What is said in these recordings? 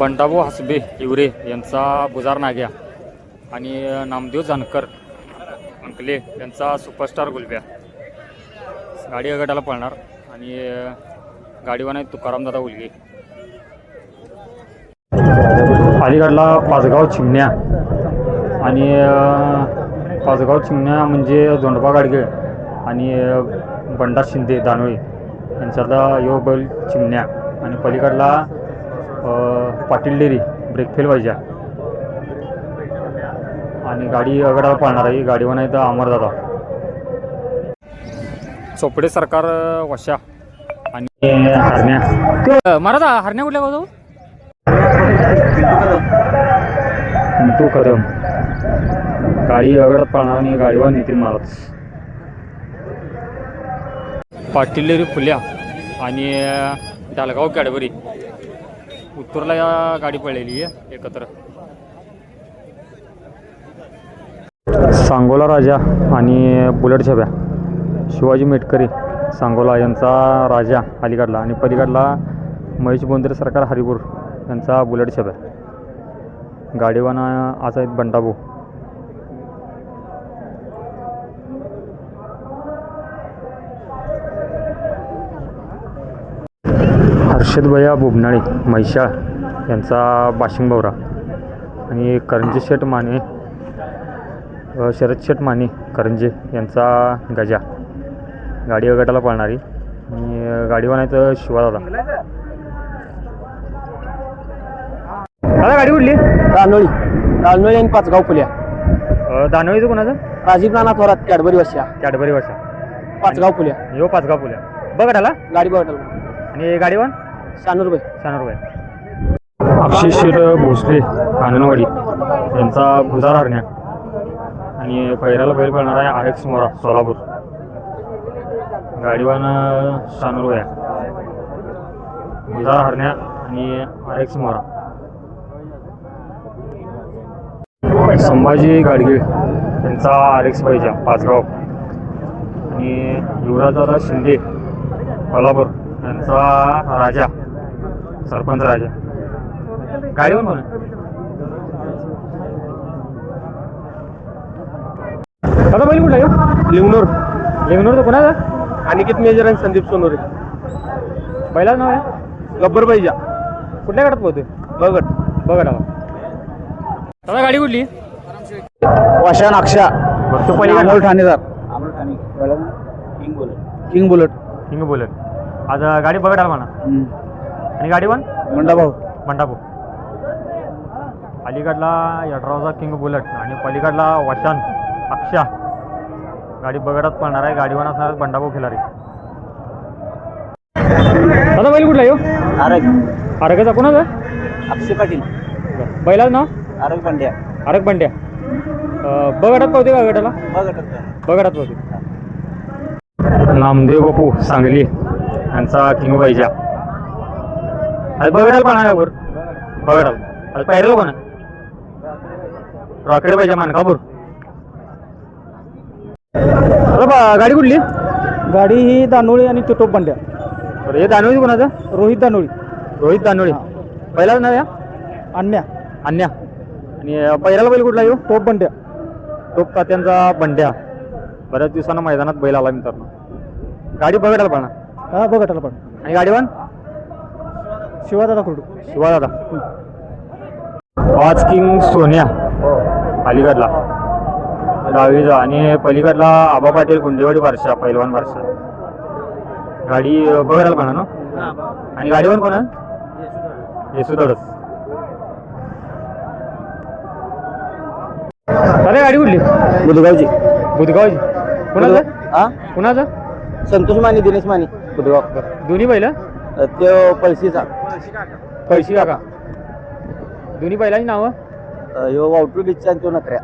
बंडाभाऊ हसबे हिवरे यांचा बुजार नाग्या आणि नामदेव जानकर अंकले यांचा सुपरस्टार गुलब्या. गाडी गटाला पळणार आणि गाडीवान आहे तुकारामदादा उलगे. अलीगडला पाचगाव चिमण्या आणि पाचगाव चिमण्या म्हणजे दोंडबा गाडगे आणि बंडार बंडा शिंदे दानोळे यांच्यातला यो बैल चिमण्या आणि पलीकडला पाटील डेरी ब्रेकफेल पाहिजे आणि गाडी अगडाला पाळणार आहे. गाडीवर नाही तर अमरदादा. चोपडे सरकार वशा. आणि हरण्या. महाराज हरण्या कुठल्या बाजू तू कदम. गाडी अगडात पाळणार आणि गाडीवर नितीन महाराज पाटील फुल्या आणि डालगाव कॅडबरी. उत्तरला या गाडी पळलेली आहे एकत्र. सांगोला राजा आणि बुलेट छब्या शिवाजी मेटकरी सांगोला यांचा राजा अलीगडला आणि पलीकडला महेश बोंद्रे सरकार हरिपूर यांचा बुलेट छब्या. गाडीवाना आज आहेत बंडाभाऊ. हर्षद भैया बुबनाळे म्हैशाळ यांचा बाशिंग भवरा आणि करंजे शेठ माने शरद शेठ माने करंजे यांचा गजा. गाडी गटाला पळणारी आणि अ, गाडीवान आहेत शिवादादा दादा. गाडी कुठली? रानोळी रानोळी आणि पाचगाव फुल्या. अ, दानवेचं कोणाचं? Rajiv Nana Thorat Cadbury Vasya Cadbury Vasha Pachgaon Phulya. यो पाचगाव पुल्या बघा गाडी बघा आणि गाडीवान शानूर अक्षय शेठ भोसले आनंदवाडी यांचा भुजार हरण्या आणि पहिल्याला बैल पळणार आहे आर एक्स मोरा सोलापूर. गाडीवान रुपये भुजार हरण्या आणि आर एक्स मोरा. संभाजी गाडगे यांचा आर एक्स पाहिजे पाचगाव. आणि युवराजदादा शिंदे कोल्हापूर यांचा राजा. सरपंच राजा. कोण आहे? दादा बैल कुठला आहे? लिंगनूर. लिंगनूर तर कोणाचा? अनिकेत मेजर आणि संदीप सोनोरे. बैलाच नाव आहे? गब्बर पाहिजे कुठल्या गटात पोहतोय? बघट बघा दादा दादा गाडी कुठली? वाशा नाक्षा बरं तू पहिली ठाणेदार. King bullet. हिंग बोलत आज गाडी बघा म्हणा. आणि गाडी पण मंडाभाऊ. मंडापू अलीकडला यड्रावचा किंग बुलेट आणि पलीकडला वशांत अक्षा गाडी बगडात पळणार आहे. गाडीवर असणार बंडाभाऊ खिलारी दादा बैल कुठला येऊ आरग. आरोग्याचा कोणाचा अक्षय पाटील. बैलाच नाव? आरग पांड्या. आरग बंड्या अं, बगडात पावते का गटाला? बगडात पावते. नामदेव बापू सांगली यांचा किंग पाहिजे आज बगडाला पण आहे वर बगडाल आज पाहिलं कोण रॉकेट पाहिजे मानकापूर अरे बा गाडी कुठली? गाडी ही दानोळी आणि टिटोप पांड्या बरं हे दानोळी कोणाचं? रोहित दानोळी. रोहित दानोळी. पहिलाच नाव या? अन्या. अन्या. आणि अं, पहिल्याला बैल कुठला येऊ? टोप बंड्या. टोप तात्यांचा बंड्या? बऱ्याच दिवसानं मैदानात बैल आला मित्रांनो. गाडी बघायला पण हा बघटाला पण आणि गाडीवान शिवादादा कुरडू. शिवा दादा वाच किंग सोन्या अलीगडला. डावीचा आणि पलीकडला आबा पाटील गुंडेवाडी वर्षा पैलवान वर्षा गाडी बघायला पण ना? आणि गाडीवर कोण आहे? येसुदडच अरे गाडी कुठली? बुधगावची. बुधगावची. कुणाचं? हा कुणाचं? संतोष माने दिनेश माने. बुधगाव दोन्ही बैल तो पळशीचा. पैशी काका. दोन्ही बैलांची नावं? यो वाउटू बिच्चा आणि तो नकऱ्या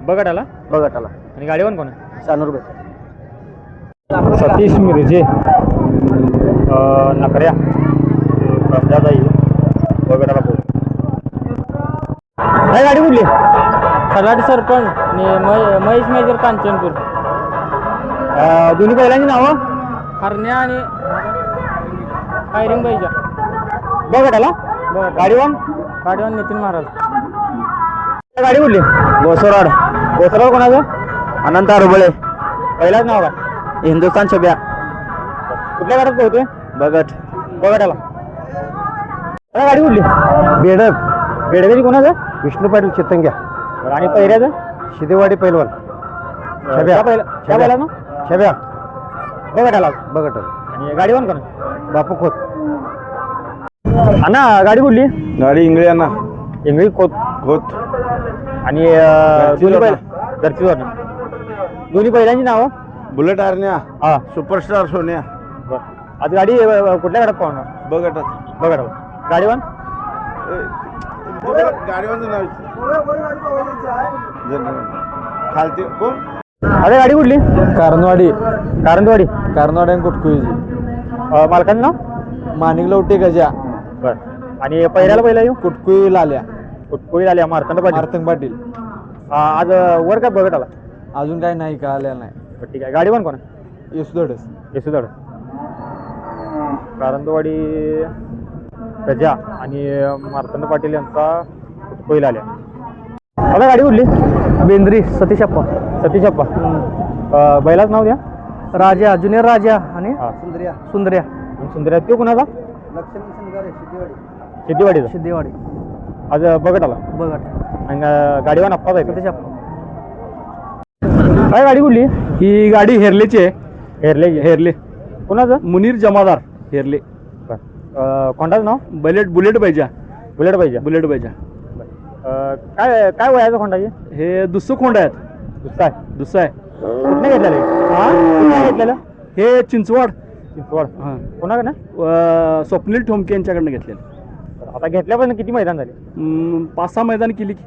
बघा आला बघटाला आणि गाडीवर कोण आहे? भाई. सतीश मिरजे. अं, नकऱ्या पंजाबाई वगैरे बोल. काय गाडी कुठली? खराडी सरपंच आणि महेश मेजर कांचनपूर. अं, दोन्ही बैलांची नावं? हरण्या आणि फायरिंग बाईच्या बघा त्याला बरं गाडीवान गाडीवर नितीन महाराज. गाडी कुठली गोसोराड कोसराव कोणाचं? अनंत अरबळे पहिलाच नाव काय? हिंदुस्थान छब्या. कुठल्या गाडीत पोहतोय बगट बघायला गाडी कुठली बेडक. बेडगेची कोणाचं? विष्णू पाटील चितंग्या. आणि पहिल्याचं? शिदेवाडी पैलवान. छब्या. पहिला ना छब्या. बघायला बगट आणि गाडीवान कोण बापू खोत. अण्णा गाडी कुठली? गाडी इंगळे यांना इंगळी खोत. खोत. आणि अं, दोन्ही. बैल जोडणं दोन्ही बैलांची नावं? बुलेट आरण्या. हा. सुपरस्टार सोन्या. बरं. आज गाडी अं, कुठल्या गाड्यात पाहणार? बगटच बघा गाडीवान? गाडीवाचं नाव खालती कोण? अरे गाडी कुठली? कारणवाडी कारंदवाडी. कारणवाडी आणि कुटकुळीची अं, मालकाचं नाव? माणिक लवटे गजा. बरं. आणि पहिल्याला पहिला येऊ? कुटकुळी लाल्या. कुठकोळी आली मार्तंड पाटील. मार्तंग पाटील. अं, आज अं, वर काय बघत आला? अजून काय नाही का आलेला नाही. बरं, ठीक आहे. गाडीवान कोण येसुदडच येसुदाड कारंदवाडी गजा आणि मार्तंड पाटील यांचा पहिला आल्या आता गाडी कुठली? बेंद्री सतीश अप्पा. सतीश अप्पा. अं, बैलाचं नाव द्या. राजा ज्युनियर राजा आणि हा सुंदर्या. सुंदर्या. आणि सुंदर तो कुणाचा? लक्ष्मण शेतीवाडीचा सिद्धेवाडी आज बघत आला बघट आणि अं, गाडीवान अप्पा जायचं अप्पा. काय गाडी कुठली? ही गाडी हेरलेची आहे. हेरले. हेरले. कुणाचं? मुनीर जमादार हेरले. अं, कोंडाचं नाव? बुलेट बुलेट पाहिजे बुलेट पाहिजे बुलेट पाहिजे अं, काय काय वयाचं खोंडाची हे दुसरं खोंड आहेत. दुसरा आहे. दुसरं आहे. कुठने घेतलेलं हे? हा घेतलेलं? हे चिंचवड. चिंचवड. हां. कोणाकडनं? अं, स्वप्नील ठोमके यांच्याकडनं घेतलेलं. आता घेतल्यापासून किती मैदान झाले? अं, पाच सहा मैदान केली की.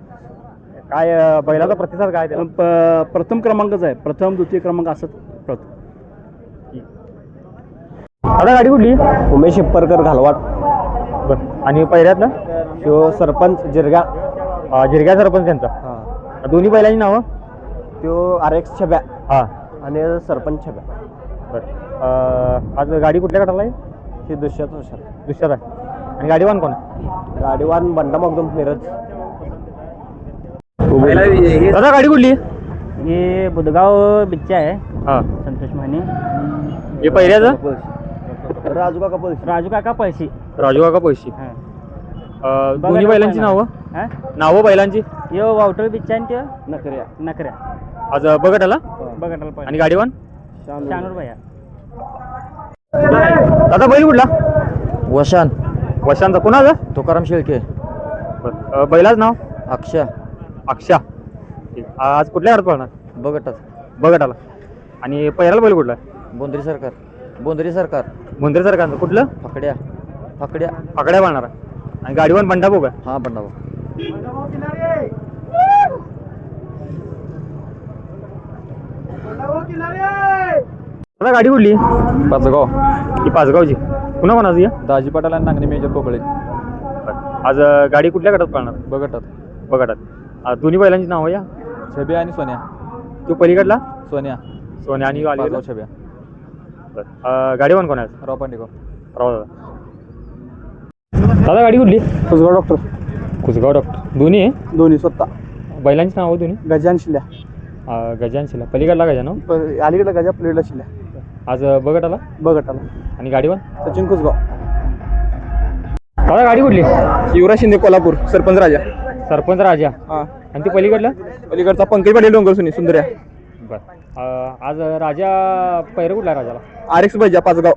काय अं, बैलाचा प्रतिसाद काय त्याला अं, प- प्रथम क्रमांकच आहे. प्रथम द्वितीय क्रमांक असंच प्रथम आता गाडी कुठली? उमेश शिप्परकर घालवाड. बरं आणि पहिल्यातलं? तो सरपंच जिरगा. जिरग्या सरपंच त्यांचा. दोन्ही बैलांची नावं? तो आर एक्स छब्या. हां. आणि सरपंच छब्या. बरं. आज गाडी कुठल्या गटाला आहे? हे दुसऱ्याच वर्षात दुसऱ्यात आहे आणि गाडीवान कोण? आहे? गाडीवान बंडा मगदूम मिरज. दादा गाडी कुठली? हे बुधगाव बिच्चा आहे. हां. संतोष माने. हे पहिल्याचं? राजू काका राजू काका पैसे राजू काका पैसे दोन्ही बैलांची नावं? नावं बैलांची? यो वाउटर बिच्चा आणि त्यो. नखऱ्या नकऱ्या. आज बघत आला बघटाला आणि गाडीवान? शानूर. भैया. दादा बैल कुठला? वशान. वशांचा कुणाचा तुकाराम शेळके. बरं. अं, बैलाचं नाव? अक्षय अक्षा. ठीक. आज कुठल्या घरात पळणार? बगटच. बघत आला आणि पहिल्याला बैल कुठला? बोंद्री सरकार. बोंद्री सरकार. मुंद्रे सरकारचं. कुठलं? फकड्या. फकड्या. आकड्या पाळणार. आहे आणि गाडीवान बंडा बघ हा बंडा आता गाडी कुठली? पाचगाव. ही पाचगावची. पुन्हा कोणाची आहे? दाजी पाटाल आणि नागणी मेजर पोकळे. आज अं, गाडी कुठल्या गटात पळणार? बगटात. बघाटात आज दोन्ही बैलांची नावं या? छब्या आणि सोन्या. तू पलीकडला? सोन्या. सोन्या आणि वाली पाचगाव छब्या गाडीवान कोण आहे राव पांडेगाव राव दादा. दादा गाडी कुठली? डॉक्टर. कुसगाव डॉक्टर. दोन्ही आहे? दोन्ही स्वतः. बैलांची नावं दोन्ही? गजान शिल्या. अं, गजान शिला पलीकडला गजान प- अलीकडे गजा प्लेटला शिल्या. आज बघत आला बगटाला. आणि गाडीवान सचिन कुसगाव. दादा गाडी कुठली? युवराज शिंदे कोल्हापूर. सरपंच राजा. सरपंच राजा. हा. आणि ती पलीकडलं? अलीकडचा पंकज पाटील डोंगर सुनी सुंदर्या. बरं. अं, आज राजा पैर कुठला आहे राजाला? R X Baija Pachgaon.